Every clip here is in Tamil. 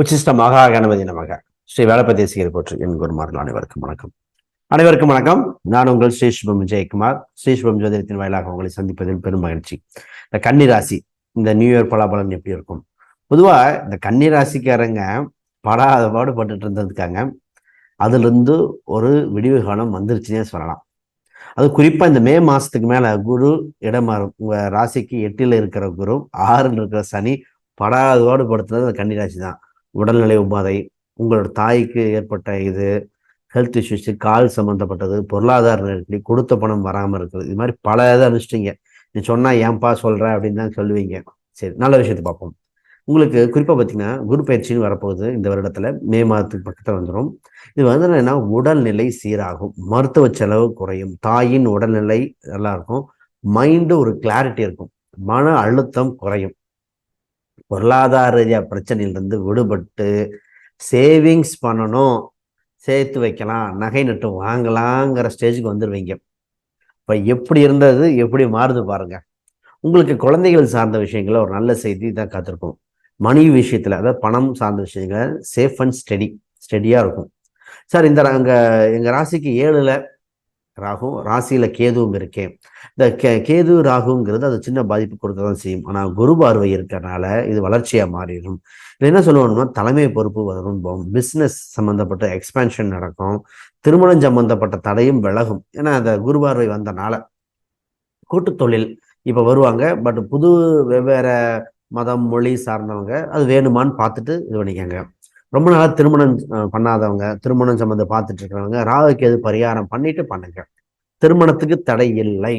உச்சிஷ்ட மகா கணபதி நமக. ஸ்ரீ வேலப்பதி சீர் போற்று என் குருமார்கள் அனைவருக்கும் வணக்கம். அனைவருக்கும் வணக்கம். நான் உங்கள் ஸ்ரீ சுபம் விஜயகுமார். ஸ்ரீ சுபம் ஜோதிடத்தின் வாயிலாக உங்களை சந்திப்பதில் பெரும் மகிழ்ச்சி. இந்த கன்னிராசி இந்த நியூ இயர் பலாபலன் எப்படி இருக்கும்? பொதுவா இந்த கன்னி ராசிக்காரங்க படாத பாடுபட்டு இருந்ததுக்காங்க. அதுல இருந்து ஒரு விடிவு காலம் வந்துருச்சுன்னே சொல்லலாம். அது குறிப்பாக இந்த மே மாசத்துக்கு மேல குரு இடம் மாறும் உங்க ராசிக்கு எட்டில் இருக்கிற குரு ஆறுல இருக்கிற சனி படாதோடு படுத்துறது அந்த கன்னிராசி தான் உடல்நிலை உபாதை உங்களோட தாய்க்கு ஏற்பட்ட இது ஹெல்த் இஷ்யூஸ் கால் சம்மந்தப்பட்டது பொருளாதார நெருக்கடி கொடுத்த பணம் வராமல் இருக்குது. இது மாதிரி பல இதை அனுப்பிச்சிட்டிங்க நீ சொன்னால் ஏன்பா சொல்கிற அப்படின்னு தான் சொல்லுவீங்க. சரி நல்ல விஷயத்தை பார்ப்போம். உங்களுக்கு குறிப்பாக பார்த்தீங்கன்னா குரு பயிற்சின்னு வரப்போகுது இந்த வருடத்தில். மே மாதத்துக்கு பக்கத்தில் வந்துடும் இது வந்து என்னன்னா உடல்நிலை சீராகும். மருத்துவ செலவு குறையும். தாயின் உடல்நிலை நல்லா இருக்கும் மைண்டு ஒரு கிளாரிட்டி இருக்கும். மன அழுத்தம் குறையும். பொருளாதார ரீதியாக பிரச்சனையிலிருந்து விடுபட்டு சேவிங்ஸ் பண்ணணும். சேர்த்து வைக்கலாம். நகை நட்டு வாங்கலாங்கிற ஸ்டேஜுக்கு வந்துடுவீங்க இப்போ எப்படி இருந்தது? எப்படி மாறுது பாருங்க. உங்களுக்கு குழந்தைகள் சார்ந்த விஷயங்கள ஒரு நல்ல செய்தி தான் காத்திருக்கும். மணி விஷயத்தில் அதாவது பணம் சார்ந்த விஷயங்கள சேஃப் அண்ட் ஸ்டெடி ஸ்டெடியாக இருக்கும். சார் இந்த அங்கே எங்கள் ராசிக்கு ஏழில் ராகும் ராசியில் கேதுவும் இருக்கேன். இந்த கே கேது ராகுங்கிறது அது சின்ன பாதிப்பு கொடுக்க தான் செய்யும். ஆனால் குரு பார்வை இருக்கிறனால இது வளர்ச்சியாக மாறிடும். என்ன சொல்லுவோம்னா தலைமை பொறுப்பு வரும். பிஸ்னஸ் சம்மந்தப்பட்ட எக்ஸ்பேன்ஷன் நடக்கும். திருமணம் சம்மந்தப்பட்ட தடையும் விலகும். ஏன்னா அந்த குரு பார்வை வந்தனால கூட்டு தொழில் இப்போ வருவாங்க. பட் புது வெவ்வேறு மதம் மொழி சார்ந்தவங்க அது வேணுமான்னு பார்த்துட்டு இது பண்ணிக்கங்க. ரொம்ப நாளாக திருமணம் பண்ணாதவங்க திருமணம் சம்மந்தம் பார்த்துட்டு இருக்கிறவங்க ராகுக்கு எது பரிகாரம் பண்ணிட்டு பண்ணுங்க. திருமணத்துக்கு தடை இல்லை.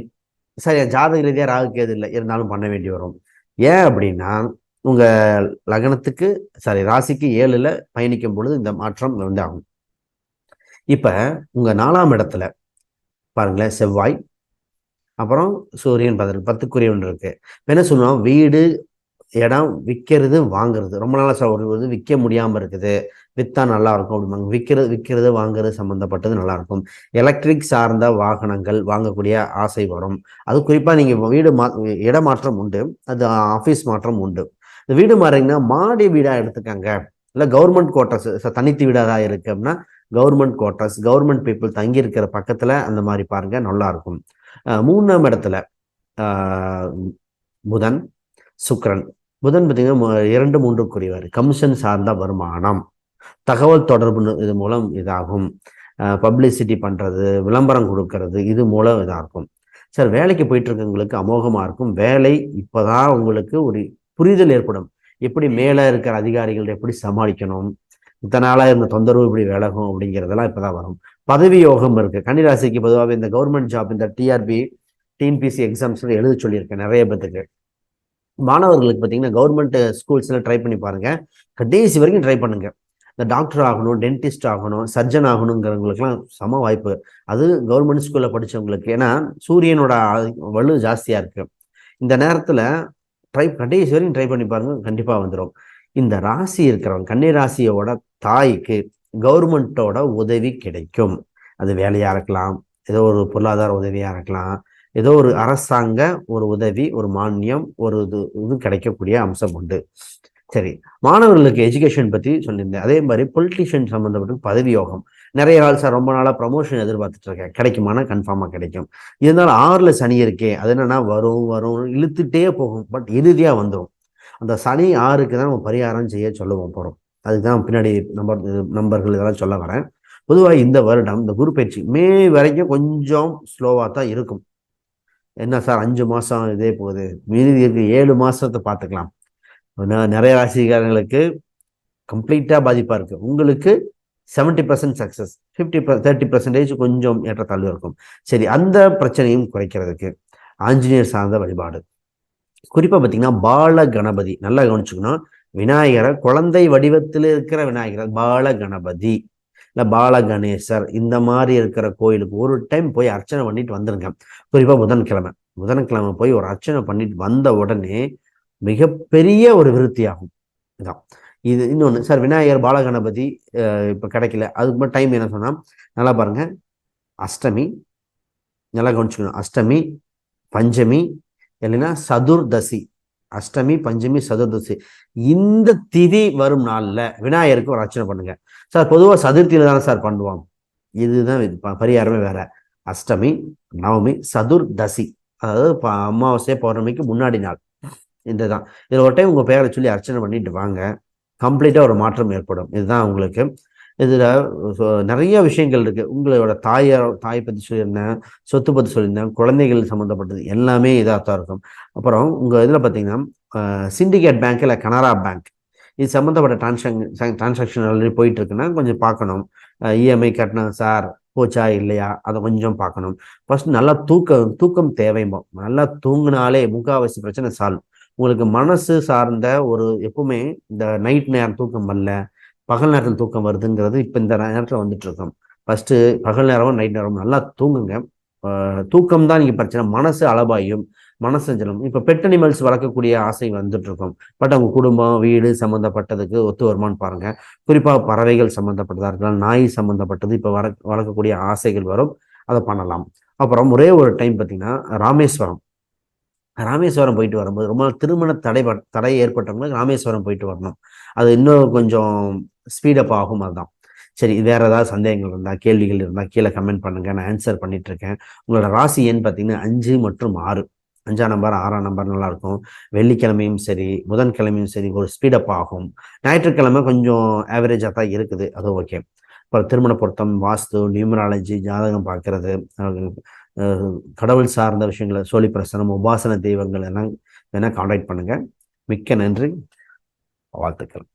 சரி ஜாதக ரீதியாக ராகுக்கு எது இல்லை இருந்தாலும் பண்ண வேண்டி வரும். ஏன் அப்படின்னா உங்க லக்னத்துக்கு சாரி ராசிக்கு ஏழுல பயணிக்கும் பொழுது இந்த மாற்றம் வந்து ஆகும் இப்ப உங்க நாலாம் இடத்துல பாருங்களேன் செவ்வாய் அப்புறம் சூரியன் பதினெட்டு பத்துக்குரியவன் இருக்கு. என்ன சொல்லுவோம் வீடு இடம் விற்கிறது வாங்குறது. ரொம்ப நாளாக சார் ஒரு விற்க முடியாமல் இருக்குது. விற்றா நல்லா இருக்கும் அப்படிம்பாங்க. விற்கிறது விற்கிறது வாங்குறது சம்மந்தப்பட்டது நல்லா இருக்கும் எலக்ட்ரிக் சார்ந்த வாகனங்கள் வாங்கக்கூடிய ஆசை வரும். அது குறிப்பாக நீங்கள் வீடு மா இடமாற்றம் உண்டு. அது ஆஃபீஸ் மாற்றம் உண்டு. இந்த வீடு மாறிங்கன்னா மாடி வீடாக எடுத்துக்கங்க. இல்லை கவர்மெண்ட் குவார்ட்டர்ஸ் தனித்து வீடாக தான் இருக்கு அப்படின்னா கவர்மெண்ட் குவார்ட்டர்ஸ் கவர்மெண்ட் பீப்புள் தங்கியிருக்கிற பக்கத்தில் அந்த மாதிரி பாருங்கள் நல்லாயிருக்கும். மூணாம் இடத்துல புதன் சுக்ரன் புதன் பார்த்தீங்கன்னா இரண்டு மூன்றுக்குரியவர். கமிஷன் சார்ந்த வருமானம். தகவல் தொடர்பு இது மூலம் இதாகும். பப்ளிசிட்டி பண்ணுறது விளம்பரம் கொடுக்கறது இது மூலம் இதாக இருக்கும் சார் வேலைக்கு போயிட்டு இருக்கவங்களுக்கு அமோகமாக இருக்கும். வேலை இப்போதான் உங்களுக்கு ஒரு புரிதல் ஏற்படும். எப்படி மேலே இருக்கிற அதிகாரிகள் எப்படி சமாளிக்கணும்? இத்தனை நாளாக இருந்த தொந்தரவு இப்படி விலகும் அப்படிங்கிறதெல்லாம் இப்போதான் வரும். பதவி யோகம் இருக்கு. கன்னிராசிக்கு பொதுவாக இந்த கவர்மெண்ட் ஜாப் இந்த டிஆர்பி டிஎன்பிசி எக்ஸாம்ஸ் எழுத சொல்லியிருக்கேன். நிறைய பேத்துக்கு. மாணவர்களுக்கு பார்த்தீங்கன்னா கவர்மெண்ட் ஸ்கூல்ஸில் ட்ரை பண்ணி பாருங்கள் கடைசி வரைக்கும் ட்ரை பண்ணுங்கள் இந்த டாக்டர் ஆகணும் டென்டிஸ்ட் ஆகணும் சர்ஜன் ஆகணுங்கிறவங்களுக்குலாம் சம வாய்ப்பு. அது கவர்மெண்ட் ஸ்கூலில் படித்தவங்களுக்கு ஏன்னா சூரியனோட வலு ஜாஸ்தியாக இருக்குது இந்த நேரத்தில் ட்ரை கடைசி வரைக்கும் ட்ரை பண்ணி பாருங்க கண்டிப்பாக வந்துடும் இந்த ராசி இருக்கிறவங்க கன்னி ராசியோட தாய்க்கு கவர்மெண்ட்டோட உதவி கிடைக்கும். அது வேலையாக இருக்கலாம் ஏதோ ஒரு பொருளாதார உதவியாக இருக்கலாம் ஏதோ ஒரு அரசாங்க ஒரு உதவி ஒரு மானியம் ஒரு இது இது கிடைக்கக்கூடிய அம்சம் உண்டு. சரி மாணவர்களுக்கு எஜுகேஷன் பற்றி சொல்லியிருந்தேன். அதே மாதிரி பொலிட்டிஷியன் சம்மந்தப்பட்ட பதவி யோகம் நிறைய நாள் சார் ரொம்ப நாளாக ப்ரமோஷன் எதிர்பார்த்துட்டு இருக்கேன். கிடைக்குமானா கன்ஃபார்மாக கிடைக்கும். இருந்தாலும் ஆறில் சனி இருக்கே அது என்னன்னா வரும் வரும் இழுத்துட்டே போகும். பட் இறுதியாக வந்துடும் அந்த சனி ஆறுக்கு தான் நம்ம பரிகாரம் செய்ய சொல்லுவோம் போகிறோம் அதுக்கு தான் பின்னாடி நம்பர் நம்பர்கள் இதெல்லாம் சொல்ல வரேன். பொதுவாக இந்த வருடம் இந்த குரு பயிற்சி மே வரைக்கும் கொஞ்சம் ஸ்லோவாக தான் இருக்கும். என்ன சார் அஞ்சு மாதம் இதே போகுது. மீதி இருக்கு ஏழு மாதத்தை பார்த்துக்கலாம். நிறைய ராசிக்காரங்களுக்கு கம்ப்ளீட்டாக பாதிப்பாக இருக்குது உங்களுக்கு seventy percent success fifty thirty percentage கொஞ்சம் ஏற்றத்தாழ்வு இருக்கும். சரி அந்த பிரச்சனையும் குறைக்கிறதுக்கு ஆஞ்சநேயர் சார்ந்த வழிபாடு. குறிப்பாக பார்த்தீங்கன்னா பால கணபதி நல்லா கவனிச்சுக்கணும். விநாயகரை குழந்தை வடிவத்தில் இருக்கிற விநாயகர் பால கணபதி இல்லை பாலகணேசர் இந்த மாதிரி இருக்கிற கோயிலுக்கு ஒரு டைம் போய் அர்ச்சனை பண்ணிட்டு வந்துருங்க. குறிப்பாக புதன்கிழமை. புதன்கிழமை போய் ஒரு அர்ச்சனை பண்ணிட்டு வந்த உடனே மிகப்பெரிய ஒரு விருத்தியாகும். இதுதான் இதான். இது இன்னொன்று சார் விநாயகர் பாலகணபதி இப்போ கிடைக்கல. அதுக்கு மட்டும் டைம் என்ன சொன்னால் நல்லா பாருங்கள் அஷ்டமி நல்லா கவனிச்சுக்கணும். அஷ்டமி பஞ்சமி இல்லைன்னா சதுர்தசி. அஷ்டமி பஞ்சமி சதுர்தசி. இந்த திதி வரும் நாளில் விநாயகருக்கு ஒரு அர்ச்சனை பண்ணுங்க. சார் பொதுவாக சதுர்த்தியில் தானே சார் பண்ணுவோம் இதுதான் இது. ப- பரிகாரமே வேற. அஷ்டமி நவமி சதுர்தசி. அதாவது அமாவாசை பௌர்ணமிக்கு முன்னாடி நாள். இந்த தான் இதில் ஒரு டைம் உங்கள் பேரை சொல்லி அர்ச்சனை பண்ணிட்டு வாங்க. கம்ப்ளீட்டாக ஒரு மாற்றம் ஏற்படும். இதுதான் உங்களுக்கு. இதில் நிறைய விஷயங்கள் இருக்குது உங்களோட தாயார் தாய் பற்றி சொல்லியிருந்தேன் சொத்து பற்றி சொல்லியிருந்தேன் குழந்தைகள் சம்மந்தப்பட்டது எல்லாமே இதாக தான் இருக்கும். அப்புறம் உங்கள் இதில் பார்த்தீங்கன்னா சிண்டிகேட் பேங்க் இல்லை கனரா பேங்க் இது சம்மந்தப்பட்ட ட்ரான்ஸாக் டிரான்சாக்ஷன் ஆல்ரெடி போயிட்டு இருக்குன்னா கொஞ்சம் பார்க்கணும். இஎம்ஐ கட்டணும் சார் போச்சா இல்லையா? அதை கொஞ்சம் பார்க்கணும். ஃபர்ஸ்ட் நல்லா தூக்கம் தூக்கம் தேவைமோ நல்லா தூங்கினாலே முக்காவாசி பிரச்சனை சால்வ். உங்களுக்கு மனசு சார்ந்த ஒரு எப்பவுமே இந்த நைட் நேரம் தூக்கம் வரல பகல் நேரத்தில் தூக்கம் வருதுங்கிறது இப்போ இந்த நேரத்தில் வந்துட்டு இருக்கோம் பகல் நேரமும் நைட் நேரமும் நல்லா தூங்குங்க. தூக்கம் தான் இங்கே பிரச்சனை. மனசு அளவாயும் மனசஞ்சலம். இப்போ பெட் அனிமல்ஸ் வளர்க்கக்கூடிய ஆசை வந்துட்டு இருக்கும் பட் அவங்க குடும்பம் வீடு சம்மந்தப்பட்டதுக்கு ஒத்து வருமான்னு பாருங்க. குறிப்பாக பறவைகள் சம்மந்தப்பட்டதாக இருக்கலாம் நாய் சம்மந்தப்பட்டது இப்போ வர வளர்க்கக்கூடிய ஆசைகள் வரும். அதை பண்ணலாம். அப்புறம் ஒரே ஒரு டைம் பார்த்தீங்கன்னா ராமேஸ்வரம். ராமேஸ்வரம் போயிட்டு வரும்போது ரொம்ப நாள் திருமண தடை தடை ஏற்பட்டவங்களுக்கு ராமேஸ்வரம் போயிட்டு வரணும். அது இன்னும் கொஞ்சம் ஸ்பீடப் ஆகும் அதுதான். சரி வேற ஏதாவது சந்தேகங்கள் இருந்தால் கேள்விகள் இருந்தால் கீழே கமெண்ட் பண்ணுங்க. நான் ஆன்சர் பண்ணிட்டு இருக்கேன் உங்களோட ராசி எண் பார்த்தீங்கன்னா அஞ்சு மற்றும் ஆறு. அஞ்சாம் நம்பர் ஆறாம் நம்பர் நல்லாயிருக்கும் வெள்ளிக்கிழமையும் சரி புதன்கிழமையும் சரி ஒரு ஸ்பீடப் ஆகும். ஞாயிற்றுக்கிழமை கொஞ்சம் ஆவரேஜாக தான் இருக்குது. அது ஓகே அப்புறம் திருமண பொருத்தம் வாஸ்து நியூமராலஜி ஜாதகம் பார்க்கறது கடவுள் சார்ந்த விஷயங்களை சோழி பிரசனம் உபாசன தெய்வங்கள் எல்லாம் வேணால் காண்டாக்ட் பண்ணுங்கள் மிக்க நன்றி. வாழ்த்துக்கள்.